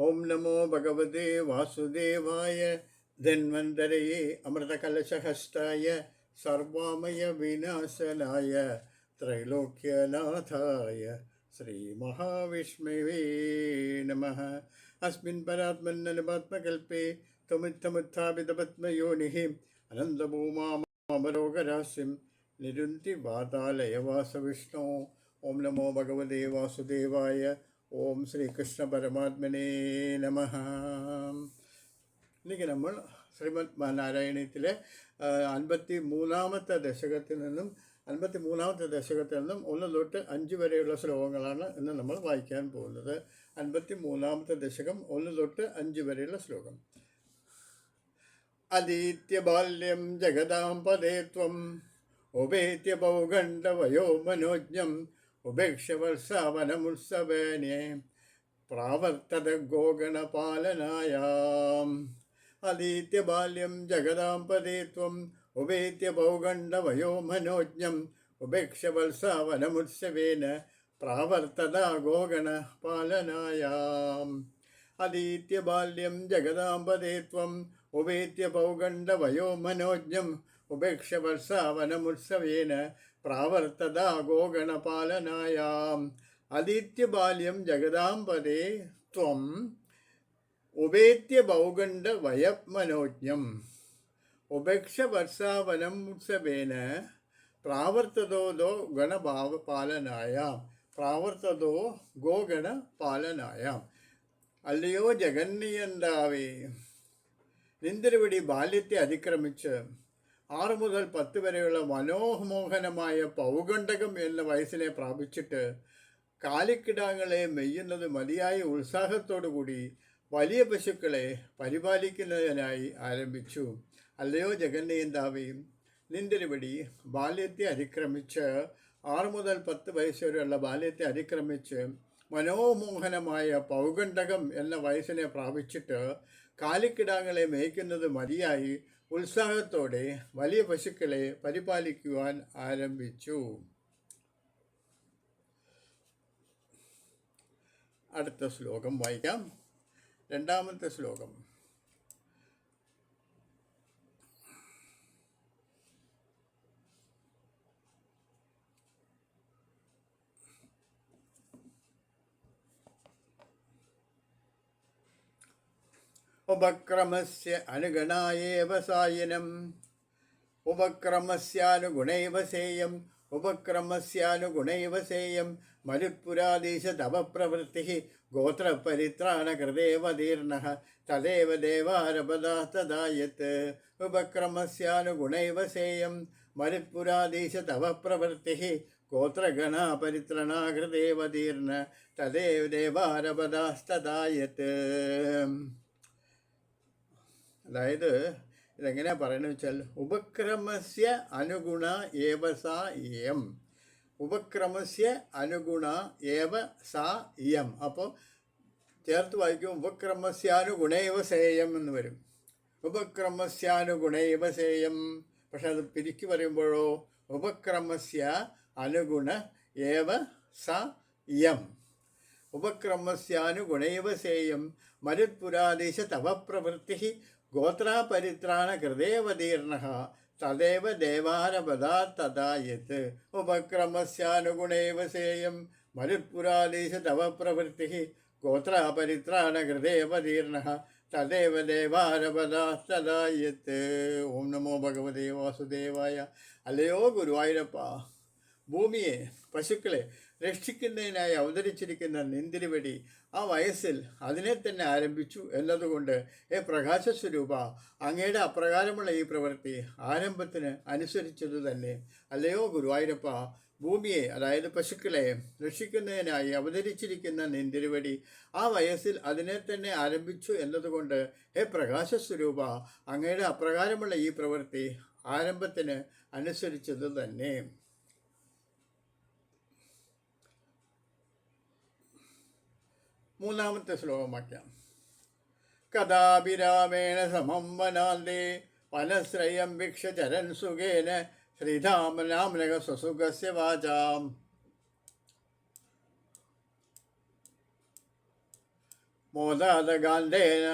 ഓം നമോ ഭഗവതേ വാസുദേവായ ധന്വന്തരയെ അമൃതകലശഹസ്തായ സർവാമയ വിനാശനായ ത്രൈലോക്യനാഥായ ശ്രീമഹാവിഷ്ണവേ നമ. അസ്മിൻ പരാത്മന്നനുപാത്മകൽപ്പേ ത്വമിത്തമുത്ഥാപിതപത്മയോനിः അനന്തഭൂമാമരോഗരാശിം നിരുന്തി വാതാലയവാസവിഷ്ണോ ഓം നമോ ഭഗവതേ വാസുദേവായ ഓം ശ്രീകൃഷ്ണ கிருஷ்ண നമ ഇന്നിക്ക് നമ്മൾ ശ്രീമദ് നാരായണീയത്തിലെ അൻപത്തി മൂന്നാമത്തെ ദശകത്തിൽ നിന്നും അൻപത്തി മൂന്നാമത്തെ ദശകത്തിൽ നിന്നും ഒന്ന് തൊട്ട് അഞ്ച് വരെയുള്ള ശ്ലോകങ്ങളാണ് ഇന്ന് നമ്മൾ വായിക്കാൻ പോകുന്നത്. അൻപത്തി മൂന്നാമത്തെ ദശകം ഒന്ന് തൊട്ട് അഞ്ച് വരെയുള്ള ശ്ലോകം. അതീത്യ ബാല്യം ജഗദാം പദേത്വം ഉപേത്യ പൗഖണ്ഡ വയോ മനോജ്ഞം ഉപേക്ഷവത്സവനമുത്സവേനെ പ്രാവർത്തത ഗോഗണപാലനായാം അദീത്യബാല്യം ജഗതാം പദേ ത്വം ഉപേത്യ പൗഗണ്ഡവയോ മനോജ്ഞം ഉപേക്ഷവത്സാവനമുത്സവേന പ്രാവർത്തത ഗോഗണപാലനായാം അദീത്യബാല്യം പദേ ത്വം ഉപേത്യ പൗഗണ്ഡവയോ മനോജ്ഞം ഉപേക്ഷവത്സവനമുത്സവേന പ്രാവർത്തത ഗോഗണപാലനായാം. അദീത്യബാല്യം ജഗദാംബദേ ത്വം ഉപേത്യ പൗഗണ്ഡ വയമനോജ്ഞം ഉപേക്ഷവർഷാവനം ഉത്സവേന പ്രാവർത്തതോ ഗണഭാവ പാലനായ പ്രാവർത്തതോ ഗോഗണ പാലനായ അല്ലയോ ജഗന്നിയന്താവേ? നിന്തിരുവിടി ബാല്യത്തെ അതിക്രമിച്ച് ആറ് മുതൽ പത്ത് വരെയുള്ള മനോഹമോഹനമായ പൗഗണ്ഡകം എന്ന വയസ്സിനെ പ്രാപിച്ചിട്ട് കാലിക്കിടാങ്ങളെ മെയ്യുന്നത് മതിയായ ഉത്സാഹത്തോടുകൂടി വലിയ പശുക്കളെ പരിപാലിക്കുന്നതിനായി ആരംഭിച്ചു. അല്ലയോ ജഗന്നയന്താവയും നിന്തിരുവടി ബാല്യത്തെ അതിക്രമിച്ച് ആറ് മുതൽ പത്ത് വയസ്സ് വരെയുള്ള ബാല്യത്തെ അതിക്രമിച്ച് മനോമോഹനമായ പൗഗണ്ഡകം എന്ന വയസ്സിനെ പ്രാപിച്ചിട്ട് കാലിക്കിടാങ്ങളെ മേയ്ക്കുന്നത് മതിയായി ഉത്സാഹത്തോടെ വലിയ പശുക്കളെ പരിപാലിക്കുവാൻ ആരംഭിച്ചു. അടുത്ത ശ്ലോകം വായിക്കാം. രണ്ടാമത്തെ ശ്ലോകം. ഉപക്രമസ്യ അനുഗണായേവ സായനം. ഉപക്രമസ്യാനുഗുണൈവ സേയം. ഉപക്രമസ്യാനുഗുണൈവ സേയം. മരുത്പുരാദീശ തവ പ്രവൃത്തി. ഗോത്രപരിത്രാണകൃതേവതീർണ തദേവ ദേവാരപദാസ്തദായത് ഉപക്രമസ്യാനുഗുണൈവ സേയം. മരുത്പുരാദീശ തവ പ്രവൃത്തി. ഗോത്രഗണപരിത്രണാകൃതേവതീർണ തദേവ ദേവാരപദാസ്തദായത് അതായത് ഇതെങ്ങനെയാ പറയുന്നത് വെച്ചാൽ ഉപക്രമസ്യ അനുഗുണ ഏവ സാ എം ഉപക്രമസ്യ അനുഗുണ ഏവ സാ എം അപ്പോൾ ചേർത്ത് വായിക്കും ഉപക്രമസ്യാനുഗുണൈവ സേയം എന്ന് വരും. ഉപക്രമസ്യാനുഗുണൈവ സേയം. പക്ഷെ അത് പിരിക്കി പറയുമ്പോഴോ ഉപക്രമസ്യ അനുഗുണ ഏവ സ ഇയം. ഉപക്രമസ്യാനുഗുണൈവ സേയം. മരുത്പുരാദേശ തവ പ്രവൃത്തി ഗോത്രാപരിത്രാണകൃതേവതീർണ. തദേവ ദേവാനപദാ തഥാ യത്. ഉപക്രമസ്യാനുഗുണൈവ സേയം. മരുത്പുരാദേശ തവ പ്രവൃത്തി. ഗോത്രാപരിത്രാണകൃതേവതീർണ. തദേവ ദേവാരപദാ തഥാ യത്. ഓം നമോ ഭഗവതേ വാസുദേവായ. അല്ലയോ ഗുരുവായൂരപ്പ. ഭൂമിയെ പശുക്കളെ രക്ഷിക്കുന്നതിനായി അവതരിച്ചിരിക്കുന്ന നിന്തിരിവടി ആ വയസ്സിൽ അതിനെ തന്നെ ആരംഭിച്ചു എന്നതുകൊണ്ട് ഏ പ്രകാശസ്വരൂപ അങ്ങയുടെ അപ്രകാരമുള്ള ഈ പ്രവൃത്തി ആരംഭത്തിന് അനുസരിച്ചത് തന്നെ. അല്ലയോ ഗുരുവായൂരപ്പ ഭൂമിയെ അതായത് പശുക്കളെ രക്ഷിക്കുന്നതിനായി അവതരിച്ചിരിക്കുന്ന നിന്തിരുവടി ആ വയസ്സിൽ അതിനെ തന്നെ ആരംഭിച്ചു എന്നതുകൊണ്ട് ഹേ പ്രകാശസ്വരൂപ അങ്ങയുടെ അപ്രകാരമുള്ള ഈ പ്രവൃത്തി ആരംഭത്തിന് അനുസരിച്ചത് തന്നെ. മൂന്നാമത്തെ ശ്ലോകമാക്കാം കഥാഭിരാമേണ സമം വനാന്തേ വനശ്രയം ഭിക്ഷചരൻ സുഖേന ശ്രീധാമനാമനക സ്വസുഖസ്യ വാചാം. മോദാതഗാന്ധേന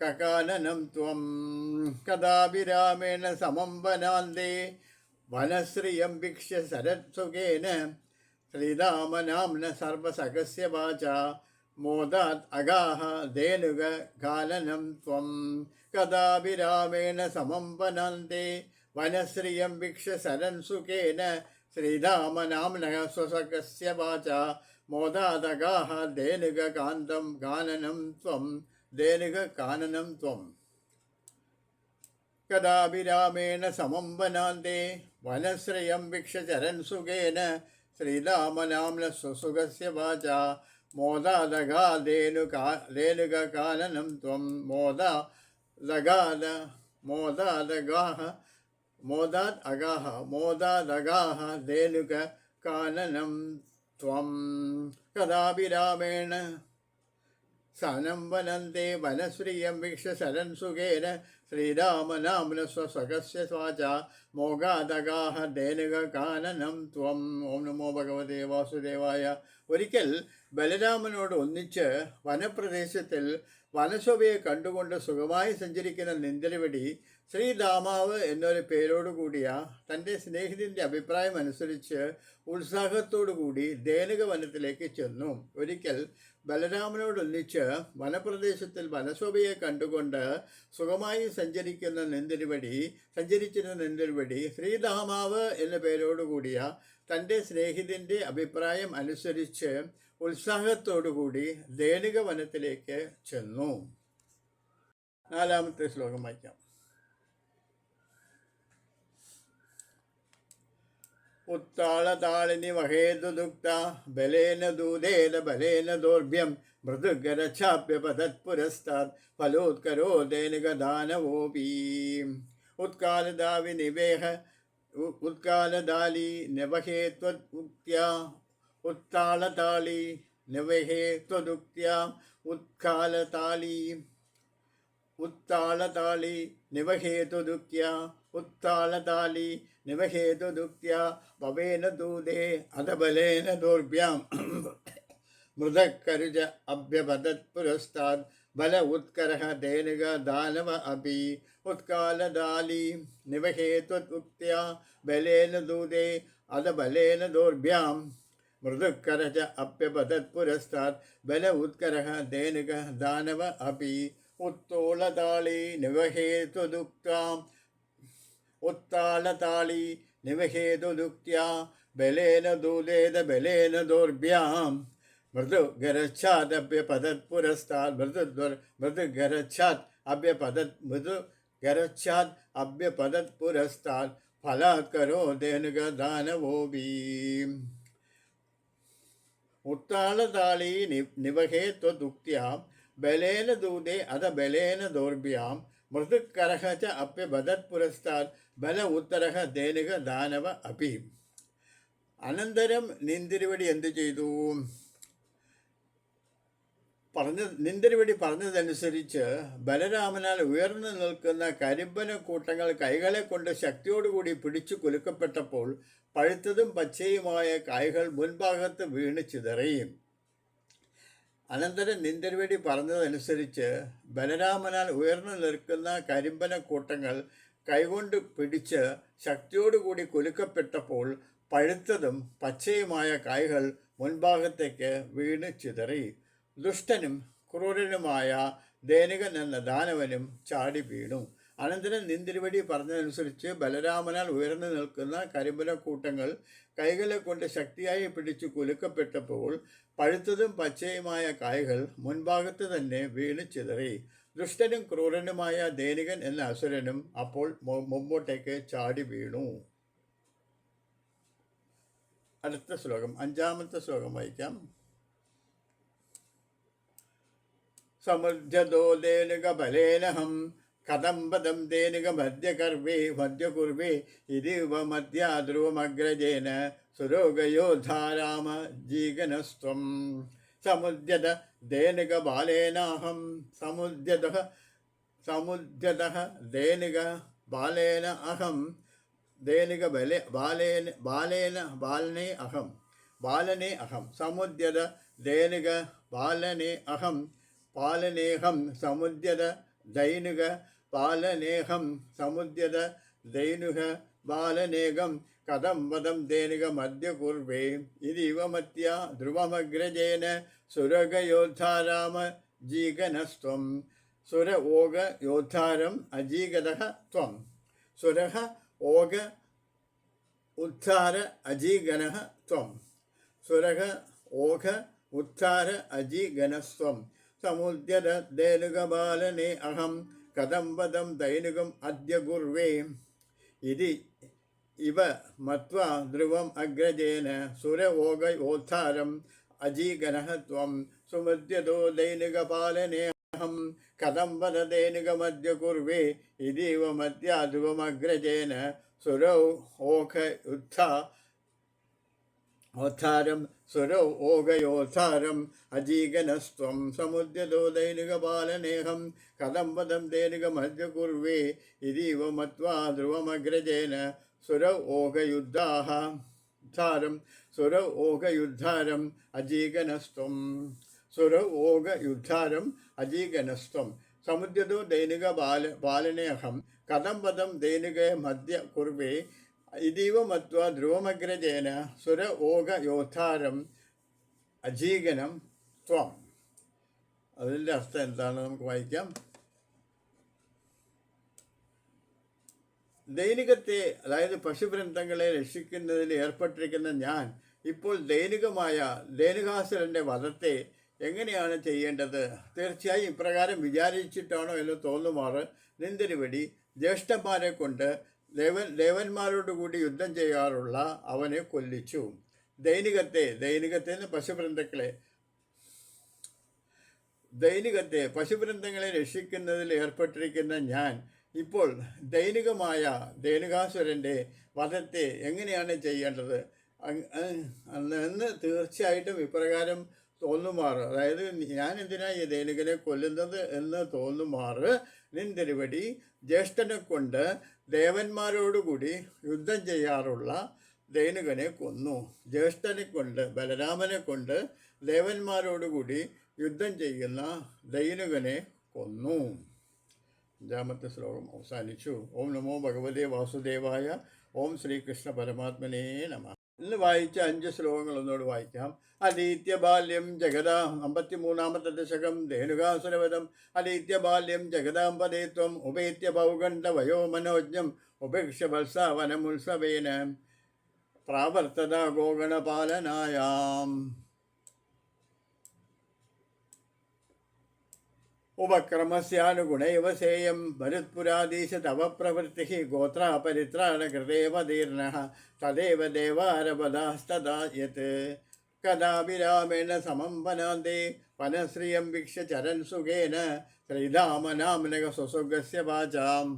കകാനനം ത്വം. കഥാഭിരാമേണ സമം വനാന്തേ വനശ്രിയം ഭിക്ഷ്യ ശരത്സുഖേന ശ്രീരാമനാംന സർവസഖസ്യ വാച. मोदात् अगाः धेनुगकाननं त्वं कदा विरामेण समं वनान्ते वनश्रियं वीक्ष्य शरन् सुखेन श्रीरामनाम्नः स्वसखस्य वाचा मोदादगाः धेनुगकान्तं गाननं त्वं धेनुगकाननं त्वम् कदा विरामेण समं वनान्ते वनश्रयं वीक्षचरन् सुखेन श्रीरामनाम्न सुसुखस्य മോദാലഘാലേനുകാ ലേനുകാലനം ത്വം മോദാലഘാല മോദാലഘാഹ മോദാദ് അഗാഹ മോദാദഗാഹ ലേനുക കാനനം ത്വം. കഥാഭിരാമേണ സനം വനന്തേ വനശ്രിയം വിക്ഷസരൻ സുഖേന ശ്രീരാമനാമ്ന സ്വസഹസ്യ സ്വാച മോഘാതകാഹ ധേനുകാനനം ത്വം. ഓം നമോ ഭഗവതേ വാസുദേവായ. ഒരിക്കൽ ബലരാമനോട് ഒന്നിച്ച് വനപ്രദേശത്തിൽ വനശോഭയെ കണ്ടുകൊണ്ട് സുഖമായി സഞ്ചരിക്കുന്ന നിന്ദലവടി ശ്രീരാമാവ് എന്നൊരു പേരോടുകൂടിയ തന്റെ സ്നേഹിതന്റെ അഭിപ്രായം അനുസരിച്ച് ഉത്സാഹത്തോടു കൂടി ധേനുക വനത്തിലേക്ക് ചെന്നു. ഒരിക്കൽ ബലരാമനോടൊന്നിച്ച് വനപ്രദേശത്തിൽ വനശോഭയെ കണ്ടുകൊണ്ട് സുഖമായി സഞ്ചരിക്കുന്ന നെന്തിരുവടി സഞ്ചരിച്ചിരുന്ന നെന്തിരുവടി ശ്രീധാമാവ് എന്ന പേരോടുകൂടിയ തന്റെ സ്നേഹിതന്റെ അഭിപ്രായം അനുസരിച്ച് ഉത്സാഹത്തോടുകൂടി ധേനുക വനത്തിലേക്ക് ചെന്നു. നാലാമത്തെ ശ്ലോകം വായിക്കാം. उत्ताळताळिनि वहेदुदुक्ता बलेन दूधेन, बलेन दोर्भ्यं मृदुगरच्छाप्यपतत्पुरस्तात् फलोत्करोदेन गदानवोऽपि। उत्कालदाविनिवेह उ- उत्कालदाली निवहे त्वदुक्त्या उत्ताळताळी निवहे त्वदुक्त्या, उत्कालताली उत्ताळताळि निवहेतुदुक्त्या उत्ताळताळि निवहेतुदुक्त्या भवेन दूधे, अधबलेन दोर्भ्यां। मृदकरुज पुरस्तात् बल उत्करः धेनुग दानव अपि। उत्कालदाली निवहेत्वुक्त्या बलेन दूधे, अधबलेन दोर्भ्यां। मृदुकरः च अप्यपतत् पुरस्तात् बल उत्करः धेनुगः दानव अपि। उत्तोलताळी निवहेतुदुक्ताम् उत्तालताली निवहेदुदुक्त्या बलेन दूदेद बलेन दोर्भ्यां मृदुगरच्छात् अभ्यपदत्पुरस्तात् मृदुद्वर्, मृदुगरच्छात् अभ्यपदत् मृदुगरच्छात् अभ्यपदत्पुरस्तात् फलात् करो धेनुगदानवोऽपि उत्तालताली नि निवहे त्वदुक्त्या बलेन दूदे अध बलेन दौर्भ्यां മൃദുക്കരഹ ച അപ്യ ബദത് പുരസ്താത് ബല ഉത്തരഹ ദേനുക ദാനവ അപി അനന്തരം നിന്തിരുവടി എന്തു ചെയ്തു? പറഞ്ഞ നിന്തിരുവടി പറഞ്ഞതനുസരിച്ച് ബലരാമനാൽ ഉയർന്നു നിൽക്കുന്ന കരിമ്പന കൂട്ടങ്ങൾ കൈകളെ കൊണ്ട് ശക്തിയോടുകൂടി പിടിച്ചു കുലുക്കപ്പെട്ടപ്പോൾ പഴുത്തതും പച്ചയുമായ കായ്കൾ മുൻഭാഗത്ത് വീണ് ചിതറിയും അനന്തരം നിന്ദർവേടി പറഞ്ഞതനുസരിച്ച് ബലരാമനാൽ ഉയർന്നു നിൽക്കുന്ന കരിമ്പന കൂട്ടങ്ങൾ കൈകൊണ്ട് പിടിച്ച് ശക്തിയോടുകൂടി കുലുക്കപ്പെട്ടപ്പോൾ പഴുത്തതും പച്ചയുമായ കായ്കൾ മുൻഭാഗത്തേക്ക് വീണ് ചിതറി. ദുഷ്ടനും ക്രൂരനുമായ ദേനികൻ എന്ന ദാനവനും ചാടി വീണു. അനന്തരം നിന്തിരുവടി പറഞ്ഞതനുസരിച്ച് ബലരാമനാൽ ഉയർന്നു നിൽക്കുന്ന കരിമ്പന കൂട്ടങ്ങൾ കൈകളെ കൊണ്ട് ശക്തിയായി പിടിച്ചു കുലുക്കപ്പെട്ടപ്പോൾ പഴുത്തതും പച്ചയുമായ കായകൾ മുൻഭാഗത്ത് തന്നെ വീണ് ചിതറി. ദുഷ്ടനും ക്രൂരനുമായ ദേനികൻ എന്ന അസുരനും അപ്പോൾ മുമ്പോട്ടേക്ക് ചാടി വീണു. അടുത്ത ശ്ലോകം അഞ്ചാമത്തെ ശ്ലോകം വായിക്കാം. സമുദ്രദോ ദേനുകബലേനഹം കഥം തേനുക മദ്യകർവേ മദ്യകുർവേ ഇതിവ മദ്യാധ്രുവമഗ്രജേന സുരോഗയോധാരാമ ജീകനസ്ത്വം സമുദ്യത ദേനുകബാലേനാഹം സമുദ്യത സമുദ്യത ദേനുക ബാലേന അഹം ദേനുക ബലെ ബാലേന ബാലേന ബാലനെ അഹം ബാലനെ അഹം സമുദ്യത ദേനുക ബാലനെ അഹം പാലനേഹം സമുദ്യത ദൈനുക പാലനേഹം സമുദ്യത ദൈനുഹ ബാലനേകം കഥം വദം ദേനുക മദ്യ കുർവേ ഇതിവ മത്യ ധ്രുവമഗ്രജേന സുരഗയോദ്ധാരാമ ജീകനസ്ത്വം. സുര ഓഗ യോദ്ധാരം അജീകത ത്വം. സുരഹ ഓഗ ഉദ്ധാര അജീഗന ത്വം. സുരഹ ഓഘ ഉദ്ധാര അജീഗനസ്ത്വം സമുദ്യത ദേനുകബാലനെ അഹം. കഥം വദം ദൈനുകം അദ്യ കുർവേ ഇതി ഇവ മത്വാ ധ്രുവം അഗ്രജേന സുര ഓഗ ഓദ്ധാരം അജീഗനഃ ത്വം. സുമദ്യതോ ദൈനികപാലനേഹം കഥം വദ ദൈനികമദ്യ കുർവേ ഇതീവ മദ്യ ധ്രുവമഗ്രജേന സുരൗ ഓഘ യുദ്ധ സുരൗ ഓഘയോദ്ധാരം അജീഗനസ്ത്വം സമുദ്യതോ ദൈനികപാലനേഹം കഥം പദം ദൈനികമദ്യ കുർവേ ഇതീവ മത്വാ ധ്രുവമഗ്രജേന സുര ഓകയുദ്ധാഹ ധാരം സുര ഓകയുദ്ധാരം അജീഗനസ്ത്വം സുര ഓകയുദ്ധാരം അജീഗനസ്ത്വം സമുദ്യതോ ദൈനിക ബാല ബാലനേഹം കഥം പദം ദൈനിക മധ്യ കുർവേ ഇതീവ മത്വ ധ്രുവമഗ്രജേന സുര ഓഘ യോദ്ധാരം അജീകനം ത്വം. അതിന്റെ അർത്ഥം എന്താണ് നമുക്ക് വായിക്കാം. ദൈനികത്തെ അതായത് പശുഗ്രന്ഥങ്ങളെ രക്ഷിക്കുന്നതിൽ ഏർപ്പെട്ടിരിക്കുന്ന ഞാൻ ഇപ്പോൾ ദൈനികമായ ദൈനികാസുരന്റെ വധത്തെ എങ്ങനെയാണ് ചെയ്യേണ്ടത്? തീർച്ചയായും ഇപ്രകാരം വിചാരിച്ചിട്ടാണോ എന്ന് തോന്നുമാറ് നിന്തിരുവടി ജ്യേഷ്ഠന്മാരെ കൊണ്ട് ദേവൻ ദേവന്മാരോടുകൂടി യുദ്ധം ചെയ്യാറുള്ള അവനെ കൊല്ലിച്ചു. ദൈനികത്തെ ദൈനികത്തെ നിന്ന് പശുവൃന്ദക്കളെ ദൈനികത്തെ പശുബൃന്ദങ്ങളെ രക്ഷിക്കുന്നതിൽ ഏർപ്പെട്ടിരിക്കുന്ന ഞാൻ ഇപ്പോൾ ദൈനികമായ ദൈനികാസുരന്റെ വധത്തെ എങ്ങനെയാണ് ചെയ്യേണ്ടത്? എന്ന് തീർച്ചയായിട്ടും ഇപ്രകാരം തോന്നുമാറ്. അതായത് ഞാൻ എന്തിനാണ് ഈ ദൈനികനെ കൊല്ലുന്നത് എന്ന് തോന്നുമാറ്? നിന്തിരുവടി ജ്യേഷ്ഠനെ കൊണ്ട് ദേവന്മാരോടുകൂടി യുദ്ധം ചെയ്യാറുള്ള ദൈനുകനെ കൊന്നു. ജ്യേഷ്ഠനെ കൊണ്ട് ബലരാമനെ കൊണ്ട് ദേവന്മാരോടുകൂടി യുദ്ധം ചെയ്യുന്ന ദൈനുകനെ കൊന്നു. അഞ്ചാമത്തെ ശ്ലോകം അവസാനിച്ചു. ഓം നമോ ഭഗവതേ വാസുദേവായ ഓം ശ്രീകൃഷ്ണ പരമാത്മനേ നമ. ഇന്ന് വായിച്ച അഞ്ച് ശ്ലോകങ്ങൾ ഒന്നുകൂടി വായിക്കാം. അദീത്യ ബാല്യം ജഗദാ അമ്പത്തി മൂന്നാമത്തെ ദശകം ധേനുകാസുരവധം. അദീത്യ ബാല്യം ജഗദാമ്പതേത്വം ഉപേത്യ പൗഗണ്ഡ വയോ മനോജ്ഞം ഉപേക്ഷ വത്സാവനമുത്സവേന പ്രാവർത്തത ഗോഗണപാലനായാം. ഉപക്രമസ്യാനുഗുണൈവ സേയം ഭരത്പുരാധീശ തവ പ്രവൃത്തി ഗോത്രാപരിത്രാണകൃതേവ ദീർണഃ തദേവ ദേവാരപദാസ്തദാ യത്. കഥാഭിരാമേണ സമം വനാന്തേ വനശ്രിയം വീക്ഷ ചരൻ സുഖേന ശ്രീധാമനാമനക സുസുഖസ്യ വാചാം.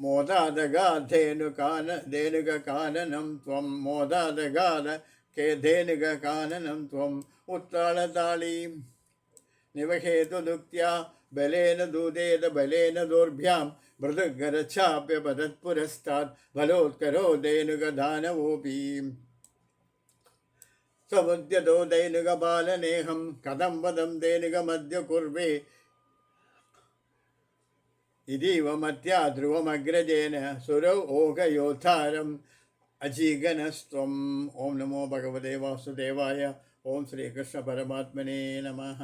മോദാദഗാധേനുകാന ധേനുകാനനം ത്വം. മോദാദഗാധ കേ ധേനുകാനനം ത്വം. ഉത്രാളതാളീം നിവഹേതുക്ത്യ ബലേന ദൂതേത ബലേന ദൂർഭ്യാം മൃദുഗരച്ഛാപ്യ പദത്പുരസ്താത് ഫലോത്കരോ ദൈനുകദാനവോപി സമുദ്യതോ ദൈനുകപാലനേഹം കഥം വദം ദൈനുകമദ്യ കുർവേ ഇതീവ മത്യാ ധ്രുവമഗ്രജേന സുരൗ ഓഘയോദ്ധാരം അജീഗനസ്ത്വം ഓം നമോ ഭഗവതേ വാസുദേവായ ഓം ശ്രീകൃഷ്ണ പരമാത്മനേ നമഃ